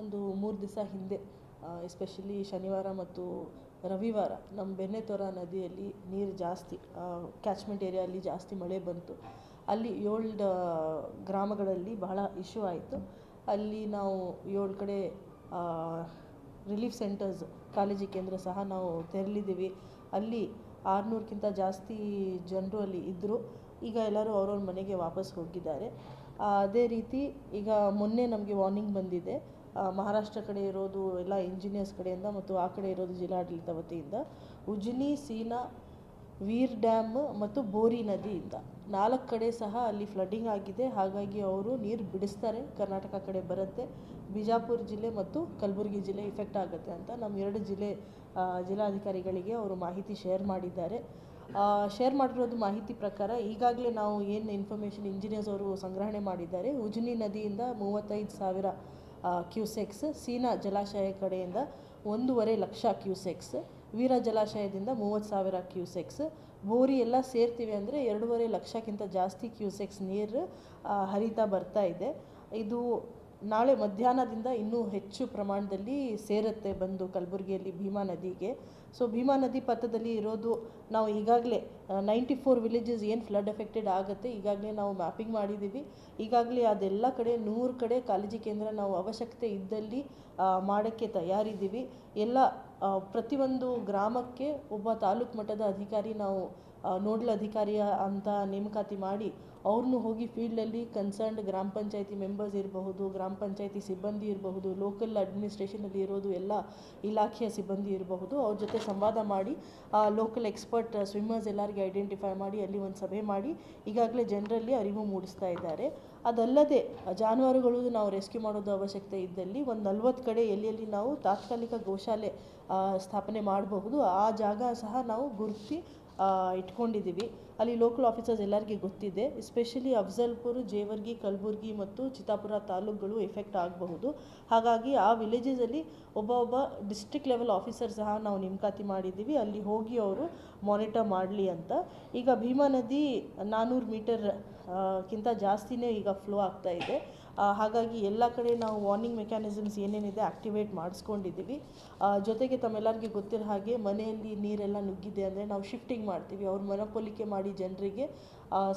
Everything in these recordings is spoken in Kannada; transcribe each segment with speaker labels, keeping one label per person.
Speaker 1: ಒಂದು ಮೂರು ದಿವಸ ಹಿಂದೆ ಎಸ್ಪೆಷಲಿ ಶನಿವಾರ ಮತ್ತು ರವಿವಾರ ನಮ್ಮ ಬೆಣ್ಣೆತೊರ ನದಿಯಲ್ಲಿ ನೀರು ಜಾಸ್ತಿ ಕ್ಯಾಚ್ಮೆಂಟ್ ಏರಿಯಲ್ಲಿ ಜಾಸ್ತಿ ಮಳೆ ಬಂತು. ಅಲ್ಲಿ ಏಳು ಗ್ರಾಮಗಳಲ್ಲಿ ಬಹಳ ಇಶ್ಯೂ ಆಯಿತು. ಅಲ್ಲಿ ನಾವು ಏಳು ಕಡೆ ರಿಲೀಫ್ ಸೆಂಟರ್ಸ್ ಕಾಳಜಿ ಕೇಂದ್ರ ಸಹ ನಾವು ತೆರಳಿದ್ದೀವಿ ಅಲ್ಲಿ ಆರುನೂರಕ್ಕಿಂತ ಜಾಸ್ತಿ ಜನರು ಅಲ್ಲಿ ಇದ್ದರು ಈಗ ಎಲ್ಲರೂ ಅವ್ರವ್ರ ಮನೆಗೆ ವಾಪಸ್ ಹೋಗಿದ್ದಾರೆ. ಅದೇ ರೀತಿ ಈಗ ಮೊನ್ನೆ ನಮಗೆ ವಾರ್ನಿಂಗ್ ಬಂದಿದೆ. ಮಹಾರಾಷ್ಟ್ರ ಕಡೆ ಇರೋದು ಎಲ್ಲ ಇಂಜಿನಿಯರ್ಸ್ ಕಡೆಯಿಂದ ಮತ್ತು ಆ ಕಡೆ ಇರೋದು ಜಿಲ್ಲಾಡಳಿತ ವತಿಯಿಂದ ಉಜ್ನಿ, ಸೀನಾ, ವೀರ್ ಡ್ಯಾಮ್ ಮತ್ತು ಬೋರಿ ನದಿಯಿಂದ. ನಾಲ್ಕು ಕಡೆ ಸಹ ಅಲ್ಲಿ ಫ್ಲಡ್ಡಿಂಗ್ ಆಗಿದೆ. ಹಾಗಾಗಿ ಅವರು ನೀರು ಬಿಡಿಸ್ತಾರೆ. ಕರ್ನಾಟಕ ಕಡೆ ಬರುತ್ತೆ. ಬಿಜಾಪುರ ಜಿಲ್ಲೆ ಮತ್ತು ಕಲಬುರಗಿ ಜಿಲ್ಲೆ ಇಫೆಕ್ಟ್ ಆಗುತ್ತೆ ಅಂತ ನಮ್ಮ ಎರಡು ಜಿಲ್ಲೆ ಜಿಲ್ಲಾಧಿಕಾರಿಗಳಿಗೆ ಅವರು ಮಾಹಿತಿ ಶೇರ್ ಮಾಡಿದ್ದಾರೆ. ಶೇರ್ ಮಾಡಿರೋದು ಮಾಹಿತಿ ಪ್ರಕಾರ ಈಗಾಗಲೇ ನಾವು ಏನು ಇನ್ಫಾರ್ಮೇಷನ್ ಇಂಜಿನಿಯರ್ಸ್ ಅವರು ಸಂಗ್ರಹಣೆ ಮಾಡಿದ್ದಾರೆ, ಉಜ್ನಿ ನದಿಯಿಂದ ಮೂವತ್ತೈದು ಸಾವಿರ ಕ್ಯೂಸೆಕ್ಸ್ ಸೀನಾ ಜಲಾಶಯ ಕಡೆಯಿಂದ ಒಂದೂವರೆ ಲಕ್ಷ ಕ್ಯೂಸೆಕ್ಸ್ ವೀರ ಜಲಾಶಯದಿಂದ ಮೂವತ್ತು ಸಾವಿರ ಕ್ಯೂಸೆಕ್ಸ್ ಬೋರಿ ಎಲ್ಲ ಸೇರ್ತೀವಿ ಅಂದರೆ ಎರಡೂವರೆ ಲಕ್ಷಕ್ಕಿಂತ ಜಾಸ್ತಿ ಕ್ಯೂಸೆಕ್ಸ್ ನೀರು ಹರಿತಾ ಬರ್ತಾ ಇದೆ. ಇದು ನಾಳೆ ಮಧ್ಯಾಹ್ನದಿಂದ ಇನ್ನೂ ಹೆಚ್ಚು ಪ್ರಮಾಣದಲ್ಲಿ ಸೇರುತ್ತೆ ಬಂದು ಕಲಬುರಗಿಯಲ್ಲಿ ಭೀಮಾ ನದಿಗೆ. ಸೊ ಭೀಮಾ ನದಿ ಪಥದಲ್ಲಿ ಇರೋದು ನಾವು ಈಗಾಗಲೇ ನೈಂಟಿ ಫೋರ್ ವಿಲೇಜಸ್ ಏನು ಫ್ಲಡ್ ಎಫೆಕ್ಟೆಡ್ ಆಗುತ್ತೆ ಈಗಾಗಲೇ ನಾವು ಮ್ಯಾಪಿಂಗ್ ಮಾಡಿದ್ದೀವಿ. ಈಗಾಗಲೇ ಅದೆಲ್ಲ ಕಡೆ ನೂರು ಕಡೆ ಕಾಳಜಿ ಕೇಂದ್ರ ನಾವು ಅವಶ್ಯಕತೆ ಇದ್ದಲ್ಲಿ ಮಾಡೋಕ್ಕೆ ತಯಾರಿದ್ದೀವಿ. ಎಲ್ಲ ಪ್ರತಿಯೊಂದು ಗ್ರಾಮಕ್ಕೆ ಒಬ್ಬ ತಾಲೂಕು ಮಟ್ಟದ ಅಧಿಕಾರಿ ನಾವು ನೋಡಲ್ ಅಧಿಕಾರಿಯ ಅಂತ ನೇಮಕಾತಿ ಮಾಡಿ ಅವ್ರನ್ನೂ ಹೋಗಿ ಫೀಲ್ಡಲ್ಲಿ ಕನ್ಸರ್ನ್ಡ್ ಗ್ರಾಮ ಪಂಚಾಯತಿ ಮೆಂಬರ್ಸ್ ಇರಬಹುದು, ಗ್ರಾಮ ಪಂಚಾಯತಿ ಸಿಬ್ಬಂದಿ ಇರಬಹುದು, ಲೋಕಲ್ ಅಡ್ಮಿನಿಸ್ಟ್ರೇಷನಲ್ಲಿ ಇರೋದು ಎಲ್ಲ ಇಲಾಖೆಯ ಸಿಬ್ಬಂದಿ ಇರಬಹುದು, ಅವ್ರ ಜೊತೆ ಸಂವಾದ ಮಾಡಿ ಲೋಕಲ್ ಎಕ್ಸ್ಪರ್ಟ್ ಸ್ವಿಮ್ಮರ್ಸ್ ಎಲ್ಲರಿಗೆ ಐಡೆಂಟಿಫೈ ಮಾಡಿ ಅಲ್ಲಿ ಒಂದು ಸಭೆ ಮಾಡಿ ಈಗಾಗಲೇ ಜನರಲ್ಲಿ ಅರಿವು ಮೂಡಿಸ್ತಾ ಇದ್ದಾರೆ. ಅದಲ್ಲದೆ ಜಾನುವಾರುಗಳು ನಾವು ರೆಸ್ಕ್ಯೂ ಮಾಡೋದು ಅವಶ್ಯಕತೆ ಇದ್ದಲ್ಲಿ ಒಂದು ನಲ್ವತ್ತು ಕಡೆ ಎಲ್ಲಿ ಎಲ್ಲಿ ನಾವು ತಾತ್ಕಾಲಿಕ ಗೋಶಾಲೆ ಸ್ಥಾಪನೆ ಮಾಡಬಹುದು. ಆ ಜಾಗ ಸಹ ನಾವು ಗುರುತಿಸಿ ಇಟ್ಕೊಂಡಿದ್ದೀವಿ. ಅಲ್ಲಿ ಲೋಕಲ್ ಆಫೀಸರ್ಸ್ ಎಲ್ಲರಿಗೆ ಗೊತ್ತಿದೆ. ಎಸ್ಪೆಷಲಿ ಅಫ್ಜಲ್ಪುರ್, ಜೇವರ್ಗಿ, ಕಲಬುರ್ಗಿ ಮತ್ತು ಚಿತ್ತಾಪುರ ತಾಲೂಕುಗಳು ಎಫೆಕ್ಟ್ ಆಗಬಹುದು. ಹಾಗಾಗಿ ಆ ವಿಲೇಜಸಲ್ಲಿ ಒಬ್ಬ ಒಬ್ಬ ಡಿಸ್ಟ್ರಿಕ್ಟ್ ಲೆವೆಲ್ ಆಫೀಸರ್ ಸಹ ನಾವು ನೇಮಕಾತಿ ಮಾಡಿದ್ದೀವಿ. ಅಲ್ಲಿ ಹೋಗಿ ಅವರು ಮಾನಿಟರ್ ಮಾಡಲಿ ಅಂತ. ಈಗ ಭೀಮಾ ನದಿ ನಾನ್ನೂರು ಮೀಟರ್ ಕ್ಕಿಂತ ಜಾಸ್ತಿನೇ ಈಗ ಫ್ಲೋ ಆಗ್ತಾ ಇದೆ. ಹಾಗಾಗಿ ಎಲ್ಲ ಕಡೆ ನಾವು ವಾರ್ನಿಂಗ್ ಮೆಕ್ಯಾನಿಸಮ್ಸ್ ಏನೇನಿದೆ ಆ್ಯಕ್ಟಿವೇಟ್ ಮಾಡಿಸ್ಕೊಂಡಿದ್ದೀವಿ. ಜೊತೆಗೆ ತಮ್ಮೆಲ್ಲರಿಗೆ ಗೊತ್ತಿರೋ ಹಾಗೆ ಮನೆಯಲ್ಲಿ ನೀರೆಲ್ಲ ನುಗ್ಗಿದೆ ಅಂದರೆ ನಾವು ಶಿಫ್ಟಿಂಗ್ ಮಾಡ್ತೀವಿ. ಅವ್ರ ಮನಪೊಲಿಕೆ ಮಾಡಿ ಜನರಿಗೆ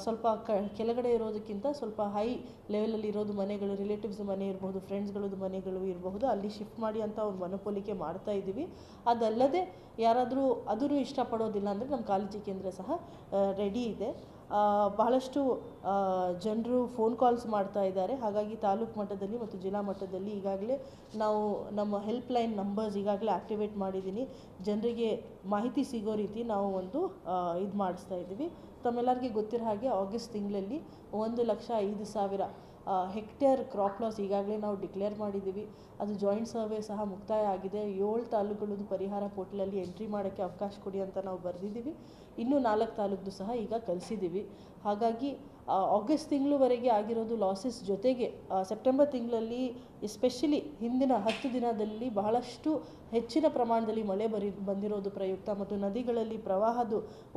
Speaker 1: ಸ್ವಲ್ಪ ಕ, ಕೆಳಗಡೆ ಇರೋದಕ್ಕಿಂತ ಸ್ವಲ್ಪ ಹೈ ಲೆವೆಲಲ್ಲಿ ಇರೋದು ಮನೆಗಳು ರಿಲೇಟಿವ್ಸ್ ಮನೆ ಇರಬಹುದು ಫ್ರೆಂಡ್ಸ್ಗಳದ್ದು ಮನೆಗಳು ಇರಬಹುದು, ಅಲ್ಲಿ ಶಿಫ್ಟ್ ಮಾಡಿ ಅಂತ ಅವ್ರ ಮನಪೊಲಿಕೆ ಮಾಡ್ತಾ ಇದ್ದೀವಿ. ಅದಲ್ಲದೆ ಯಾರಾದರೂ ಅದೂ ಇಷ್ಟಪಡೋದಿಲ್ಲ ಅಂದರೆ ನಮ್ಮ ಕಾಳಜಿ ಕೇಂದ್ರ ಸಹ ರೆಡಿ ಇದೆ. ಬಹಳಷ್ಟು ಜನರು ಫೋನ್ ಕಾಲ್ಸ್ ಮಾಡ್ತಾ ಇದ್ದಾರೆ. ಹಾಗಾಗಿ ತಾಲೂಕು ಮಟ್ಟದಲ್ಲಿ ಮತ್ತು ಜಿಲ್ಲಾ ಮಟ್ಟದಲ್ಲಿ ಈಗಾಗಲೇ ನಾವು ನಮ್ಮ ಹೆಲ್ಪ್ಲೈನ್ ನಂಬರ್ಸ್ ಈಗಾಗಲೇ ಆ್ಯಕ್ಟಿವೇಟ್ ಮಾಡಿದ್ದೀನಿ ಜನರಿಗೆ ಮಾಹಿತಿ ಸಿಗೋ ರೀತಿ ನಾವು ಒಂದು ಇದು ಮಾಡಿಸ್ತಾ ಇದ್ದೀವಿ. ತಮ್ಮೆಲ್ಲರಿಗೆ ಗೊತ್ತಿರೋ ಹಾಗೆ ಆಗಸ್ಟ್ ತಿಂಗಳಲ್ಲಿ ಒಂದು ಲಕ್ಷ ಐದು ಸಾವಿರ ಹೆಕ್ಟೇರ್ ಕ್ರಾಪ್ ಲಾಸ್ ಈಗಾಗಲೇ ನಾವು ಡಿಕ್ಲೇರ್ ಮಾಡಿದ್ದೀವಿ ಅದು ಜಾಯಿಂಟ್ ಸರ್ವೆ ಸಹ ಮುಕ್ತಾಯ ಆಗಿದೆ. ಏಳು ತಾಲೂಕುಗಳದ್ದು ಪರಿಹಾರ ಪೋರ್ಟಲಲ್ಲಿ ಎಂಟ್ರಿ ಮಾಡೋಕ್ಕೆ ಅವಕಾಶ ಕೊಡಿ ಅಂತ ನಾವು ಬರೆದಿದ್ದೀವಿ. ಇನ್ನೂ ನಾಲ್ಕು ತಾಲೂಕ್ದು ಸಹ ಈಗ ಕಲಿಸಿದ್ದೀವಿ. ಹಾಗಾಗಿ ಆಗಸ್ಟ್ ತಿಂಗಳವರೆಗೆ ಆಗಿರೋದು ಲಾಸಸ್ ಜೊತೆಗೆ ಸೆಪ್ಟೆಂಬರ್ ತಿಂಗಳಲ್ಲಿ ಎಸ್ಪೆಷಲಿ ಹಿಂದಿನ ಹತ್ತು ದಿನದಲ್ಲಿ ಬಹಳಷ್ಟು ಹೆಚ್ಚಿನ ಪ್ರಮಾಣದಲ್ಲಿ ಮಳೆ ಬರಿ, ಬಂದಿರೋದು ಪ್ರಯುಕ್ತ ಮತ್ತು ನದಿಗಳಲ್ಲಿ ಪ್ರವಾಹದ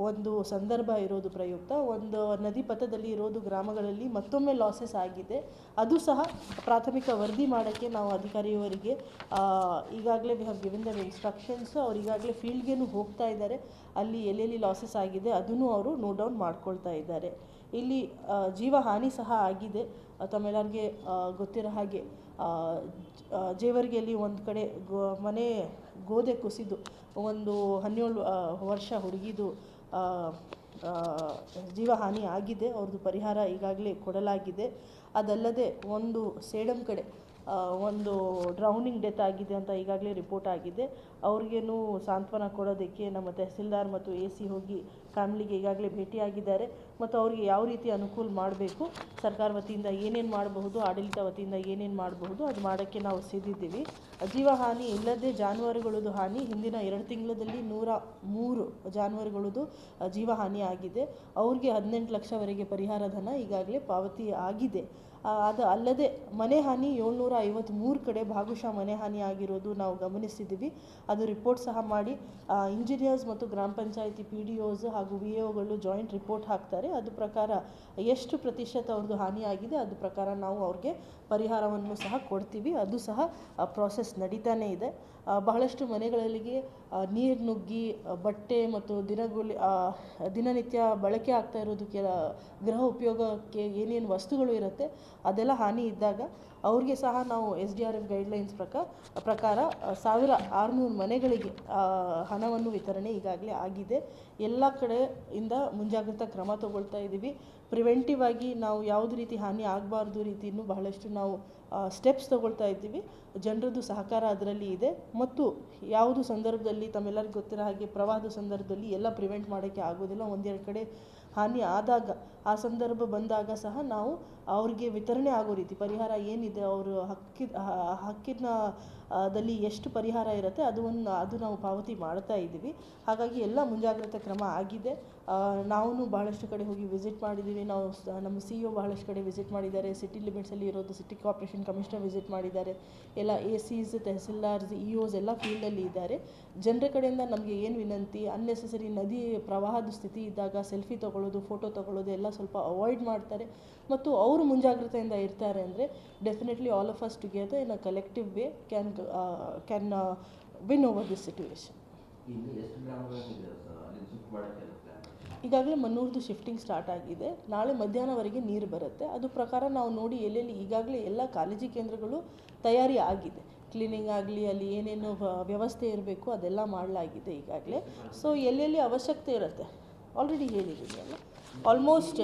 Speaker 1: ಒಂದು ಸಂದರ್ಭ ಇರೋದು ಪ್ರಯುಕ್ತ. ಒಂದು ನದಿ ಪಥದಲ್ಲಿ ಇರೋದು ಗ್ರಾಮಗಳಲ್ಲಿ ಮತ್ತೊಮ್ಮೆ ಲಾಸಸ್ ಆಗಿದೆ. ಅದು ಸಹ ಪ್ರಾಥಮಿಕ ವರದಿ ಮಾಡೋಕ್ಕೆ ನಾವು ಅಧಿಕಾರಿಯವರಿಗೆ ಈಗಾಗಲೇ we have given them instructions ಅವ್ರು ಈಗಾಗಲೇ ಫೀಲ್ಡ್ಗೇನು ಹೋಗ್ತಾ ಇದ್ದಾರೆ. ಅಲ್ಲಿ ಎಲ್ಲೆಲ್ಲಿ ಲಾಸಸ್ ಆಗಿದೆ ಅದನ್ನು ಅವರು ನೋಟ್ ಡೌನ್ ಮಾಡ್ಕೊಳ್ತಾ ಇದ್ದಾರೆ. ಇಲ್ಲಿ ಜೀವ ಹಾನಿ ಸಹ ಆಗಿದೆ. ತಮ್ಮೆಲ್ಲರಿಗೆ ಗೊತ್ತಿರೋ ಹಾಗೆ ಜೇವರ್ಗಿಯಲ್ಲಿ ಒಂದು ಕಡೆ ಗೋ, ಮನೆ ಗೋದೆ ಕುಸಿದು, ಒಂದು ಹನ್ನೇಳು ವರ್ಷ ಹುಡುಗಿದು ಜೀವ ಹಾನಿ ಆಗಿದೆ. ಅವ್ರದ್ದು ಪರಿಹಾರ ಈಗಾಗಲೇ ಕೊಡಲಾಗಿದೆ. ಅದಲ್ಲದೆ ಒಂದು ಸೇಡಂ ಕಡೆ ಒಂದು ಡ್ರೌನಿಂಗ್ ಡೆತ್ ಆಗಿದೆ ಅಂತ ಈಗಾಗಲೇ ರಿಪೋರ್ಟ್ ಆಗಿದೆ. ಅವ್ರಿಗೇನು ಸಾಂತ್ವನ ಕೊಡೋದಕ್ಕೆ ನಮ್ಮ ತಹಸೀಲ್ದಾರ್ ಮತ್ತು ಎ ಸಿ ಹೋಗಿ ಫ್ಯಾಮ್ಲಿಗೆ ಈಗಾಗಲೇ ಭೇಟಿಯಾಗಿದ್ದಾರೆ ಮತ್ತು ಅವರಿಗೆ ಯಾವ ರೀತಿ ಅನುಕೂಲ ಮಾಡಬೇಕು, ಸರ್ಕಾರ ವತಿಯಿಂದ ಏನೇನು ಮಾಡಬಹುದು, ಆಡಳಿತ ವತಿಯಿಂದ ಏನೇನು ಮಾಡಬಹುದು, ಅದು ಮಾಡೋಕ್ಕೆ ನಾವು ಸಿದ್ಧಿದ್ದೀವಿ ಜೀವ ಹಾನಿ ಇಲ್ಲದೆ ಜಾನುವಾರುಗಳದ್ದು ಹಾನಿ ಹಿಂದಿನ ಎರಡು ತಿಂಗಳಲ್ಲಿ ನೂರ ಮೂರು ಜಾನುವಾರುಗಳದ್ದು ಜೀವ ಹಾನಿ ಆಗಿದೆ. ಅವ್ರಿಗೆ ಹದಿನೆಂಟು ಲಕ್ಷವರೆಗೆ ಪರಿಹಾರ ಧನ ಈಗಾಗಲೇ ಪಾವತಿ ಆಗಿದೆ. ಅದು ಅಲ್ಲದೆ ಮನೆ ಹಾನಿ ಏಳ್ನೂರ ಐವತ್ತ್ಮೂರು ಕಡೆ ಭಾಗಶಃ ಮನೆ ಹಾನಿ ಆಗಿರೋದು ನಾವು ಗಮನಿಸಿದ್ದೀವಿ ಅದು ರಿಪೋರ್ಟ್ ಸಹ ಮಾಡಿ ಇಂಜಿನಿಯರ್ಸ್ ಮತ್ತು ಗ್ರಾಮ ಪಂಚಾಯಿತಿ ಪಿ ಡಿ ಒಸ್ ಹಾಗೂ ವಿ ಒಗಳು ಜಾಯಿಂಟ್ ರಿಪೋರ್ಟ್ ಹಾಕ್ತಾರೆ. ಅದು ಪ್ರಕಾರ ಎಷ್ಟು ಪ್ರತಿಶತ ಅವ್ರದ್ದು ಹಾನಿಯಾಗಿದೆ ಅದು ಪ್ರಕಾರ ನಾವು ಅವ್ರಿಗೆ ಪರಿಹಾರವನ್ನು ಸಹ ಕೊಡ್ತೀವಿ. ಅದು ಸಹ ಪ್ರಾಸೆಸ್ ನಡೀತಾನೇ ಇದೆ. ಬಹಳಷ್ಟು ಮನೆಗಳಿಗೆ ನೀರು ನುಗ್ಗಿ ಬಟ್ಟೆ ಮತ್ತು ದಿನಗೂಲಿ ದಿನನಿತ್ಯ ಬಳಕೆ ಆಗ್ತಾ ಇರೋದು ಕೆಲ ಗೃಹ ಉಪಯೋಗಕ್ಕೆ ಏನೇನು ವಸ್ತುಗಳು ಇರುತ್ತೆ, ಅದೆಲ್ಲ ಹಾನಿ ಇದ್ದಾಗ ಅವ್ರಿಗೆ ಸಹ ನಾವು S D R F guidelines ಪ್ರಕಾರ ಪ್ರಕಾರ ಸಾವಿರ ಆರುನೂರು ಮನೆಗಳಿಗೆ ಹಣವನ್ನು ವಿತರಣೆ ಈಗಾಗಲೇ ಆಗಿದೆ. ಎಲ್ಲ ಕಡೆಯಿಂದ ಮುಂಜಾಗ್ರತಾ ಕ್ರಮ ತಗೊಳ್ತಾ ಇದ್ದೀವಿ ಪ್ರಿವೆಂಟಿವ್ ಆಗಿ ನಾವು ಯಾವುದೇ ರೀತಿ ಹಾನಿ ಆಗಬಾರ್ದು ರೀತಿಯೂ ಬಹಳಷ್ಟು ನಾವು ಸ್ಟೆಪ್ಸ್ ತಗೊಳ್ತಾ ಇದ್ದೀವಿ. ಜನರದ್ದು ಸಹಕಾರ ಅದರಲ್ಲಿ ಇದೆ. ಮತ್ತು ಯಾವುದು ಸಂದರ್ಭದಲ್ಲಿ ತಮ್ಮೆಲ್ಲರಿಗೂ ಗೊತ್ತಿರೋ ಹಾಗೆ ಪ್ರವಾಹದ ಸಂದರ್ಭದಲ್ಲಿ ಎಲ್ಲ ಪ್ರಿವೆಂಟ್ ಮಾಡೋಕ್ಕೆ ಆಗೋದಿಲ್ಲ. ಒಂದೆರಡು ಕಡೆ ಹಾನಿ ಆದಾಗ, ಆ ಸಂದರ್ಭ ಬಂದಾಗ ಸಹ ನಾವು ಅವ್ರಿಗೆ ವಿತರಣೆ ಆಗೋ ರೀತಿ, ಪರಿಹಾರ ಏನಿದೆ, ಅವರು ಹಕ್ಕಿದ ಹಕ್ಕಿನ ದಲ್ಲಿ ಎಷ್ಟು ಪರಿಹಾರ ಇರುತ್ತೆ ಅದು ಒಂದು ಅದು ನಾವು ಪಾವತಿ ಮಾಡ್ತಾ ಇದ್ದೀವಿ. ಹಾಗಾಗಿ ಎಲ್ಲ ಮುಂಜಾಗ್ರತೆ ಕ್ರಮ ಆಗಿದೆ. ನಾವು ಬಹಳಷ್ಟು ಕಡೆ ಹೋಗಿ ವಿಸಿಟ್ ಮಾಡಿದ್ದೀವಿ. ನಾವು ನಮ್ಮ ಸಿ ಒ ಬಹಳಷ್ಟು ಕಡೆ ವಿಸಿಟ್ ಮಾಡಿದ್ದಾರೆ. ಸಿಟಿ ಲಿಮಿಟ್ಸಲ್ಲಿ ಇರೋದು ಸಿಟಿ ಕಾರ್ಪೊರೇಷನ್ ಕಮಿಷನರ್ ವಿಸಿಟ್ ಮಾಡಿದ್ದಾರೆ. ಎಲ್ಲ ಎ ಸಿಸ್ ತಹಸೀಲ್ದಾರ್ಸ್ ಇ ಒಸ್ ಎಲ್ಲ ಫೀಲ್ಡಲ್ಲಿ ಇದ್ದಾರೆ. ಜನರ ಕಡೆಯಿಂದ ನಮಗೆ ಏನು ವಿನಂತಿ ಅನ್ನೆಸೆಸರಿ ನದಿ ಪ್ರವಾಹದ ಸ್ಥಿತಿ ಇದ್ದಾಗ ಸೆಲ್ಫಿ ತೊಗೊಳ್ಳೋದು ಫೋಟೋ ತೊಗೊಳ್ಳೋದು ಎಲ್ಲ ಸ್ವಲ್ಪ ಅವಾಯ್ಡ್ ಮಾಡ್ತಾರೆ. ಮತ್ತು ಅವರು ಮುಂಜಾಗ್ರತೆಯಿಂದ ಇರ್ತಾರೆ ಅಂದರೆ definitely all of us together in a collective way can can win over this
Speaker 2: plan
Speaker 1: ಈಗಾಗಲೇ ಮನ್ನೂರ್ದು ಶಿಫ್ಟಿಂಗ್ ಸ್ಟಾರ್ಟ್ ಆಗಿದೆ. ನಾಳೆ ಮಧ್ಯಾಹ್ನವರೆಗೆ ನೀರು ಬರುತ್ತೆ. ಅದು ಪ್ರಕಾರ ನಾವು ನೋಡಿ ಎಲ್ಲೆಲ್ಲಿ ಈಗಾಗಲೇ ಎಲ್ಲ ಕಾಳಜಿ ಕೇಂದ್ರಗಳು ತಯಾರಿ ಆಗಿದೆ. ಕ್ಲೀನಿಂಗ್ ಆಗಲಿ ಅಲ್ಲಿ ಏನೇನು ವ್ಯವಸ್ಥೆ ಇರಬೇಕು ಅದೆಲ್ಲ ಮಾಡಲಾಗಿದೆ ಈಗಾಗಲೇ. ಸೊ ಎಲ್ಲೆಲ್ಲಿ ಅವಶ್ಯಕತೆ ಇರುತ್ತೆ? ಆಲ್ರೆಡಿ ಹೇಳಿದ್ದೀನಿ ಅಲ್ಲ. Almost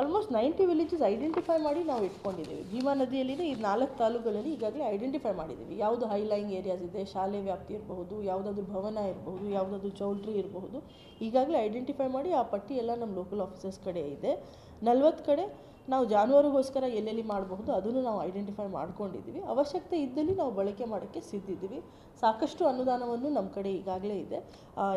Speaker 1: almost ninety villages identify ಮಾಡಿ ನಾವು ಇಟ್ಕೊಂಡಿದ್ದೀವಿ. ಭೀಮಾ ನದಿಯಲ್ಲಿದೆ ಈ ನಾಲ್ಕು ತಾಲೂಕುಗಳಲ್ಲಿ ಈಗಾಗಲೇ ಐಡೆಂಟಿಫೈ ಮಾಡಿದ್ದೀವಿ. ಯಾವುದು ಹೈಲೈಂಗ್ ಏರಿಯಾಸ್ ಇದೆ, ಶಾಲೆ ವ್ಯಾಪ್ತಿ ಇರಬಹುದು, ಯಾವುದಾದ್ರೂ ಭವನ ಇರಬಹುದು, ಯಾವುದಾದ್ರೂ ಚೌಲ್ಟ್ರಿ ಇರಬಹುದು. ಈಗಾಗಲೇ ಐಡೆಂಟಿಫೈ ಮಾಡಿ ಆ ಪಟ್ಟಿ ಎಲ್ಲ ನಮ್ಮ ಲೋಕಲ್ ಆಫೀಸರ್ಸ್ ಕಡೆ ಇದೆ. ನಲ್ವತ್ತು ಕಡೆ ನಾವು ಜಾನುವಾರುಗೋಸ್ಕರ ಎಲ್ಲೆಲ್ಲಿ ಮಾಡಬಹುದು ಅದನ್ನು ನಾವು ಐಡೆಂಟಿಫೈ ಮಾಡ್ಕೊಂಡಿದ್ದೀವಿ. ಅವಶ್ಯಕತೆ ಇದ್ದಲ್ಲಿ ನಾವು ಬಳಕೆ ಮಾಡೋಕ್ಕೆ ಸಿದ್ಧಿದ್ದೀವಿ. ಸಾಕಷ್ಟು ಅನುದಾನವನ್ನು ನಮ್ಮ ಕಡೆ ಈಗಾಗಲೇ ಇದೆ.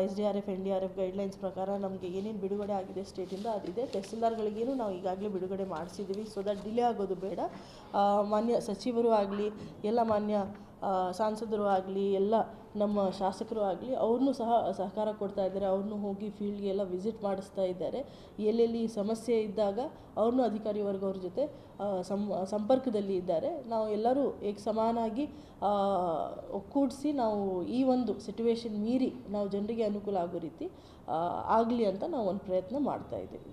Speaker 1: S D R F N D R F guidelines ಪ್ರಕಾರ ನಮಗೆ ಏನೇನು ಬಿಡುಗಡೆ ಆಗಿದೆ ಸ್ಟೇಟಿಂದ ಅದಿದೆ. ತಹಸೀಲ್ದಾರ್ಗಳಿಗೇನು ನಾವು ಈಗಾಗಲೇ ಬಿಡುಗಡೆ ಮಾಡಿಸಿದ್ದೀವಿ. ಸೊ ದಟ್ ಡಿಲೇ ಆಗೋದು ಬೇಡ. ಮಾನ್ಯ ಸಚಿವರು ಆಗಲಿ, ಎಲ್ಲ ಮಾನ್ಯ ಸಾಂಸದರು ಆಗಲಿ, ಎಲ್ಲ ನಮ್ಮ ಶಾಸಕರು ಆಗಲಿ, ಅವ್ರನ್ನೂ ಸಹ ಸಹಕಾರ ಕೊಡ್ತಾ ಇದ್ದಾರೆ. ಅವ್ರನ್ನೂ ಹೋಗಿ ಫೀಲ್ಡ್ಗೆ ಎಲ್ಲ ವಿಸಿಟ್ ಮಾಡಿಸ್ತಾ ಇದ್ದಾರೆ. ಎಲ್ಲೆಲ್ಲಿ ಸಮಸ್ಯೆ ಇದ್ದಾಗ ಅವ್ರನ್ನೂ ಅಧಿಕಾರಿ ವರ್ಗವ್ರ ಜೊತೆ ಸಂ, ಸಂಪರ್ಕದಲ್ಲಿ ಇದ್ದಾರೆ. ನಾವು ಎಲ್ಲರೂ ಏಕ ಸಮಾನಾಗಿ ಒಕ್ಕೂಡಿಸಿ ನಾವು ಈ ಒಂದು ಸಿಟುವೇಶನ್ ಮೀರಿ ನಾವು ಜನರಿಗೆ ಅನುಕೂಲ ಆಗೋ ರೀತಿ ಆಗಲಿ ಅಂತ ನಾವು ಒಂದು ಪ್ರಯತ್ನ ಮಾಡ್ತಾ ಇದ್ದೀವಿ.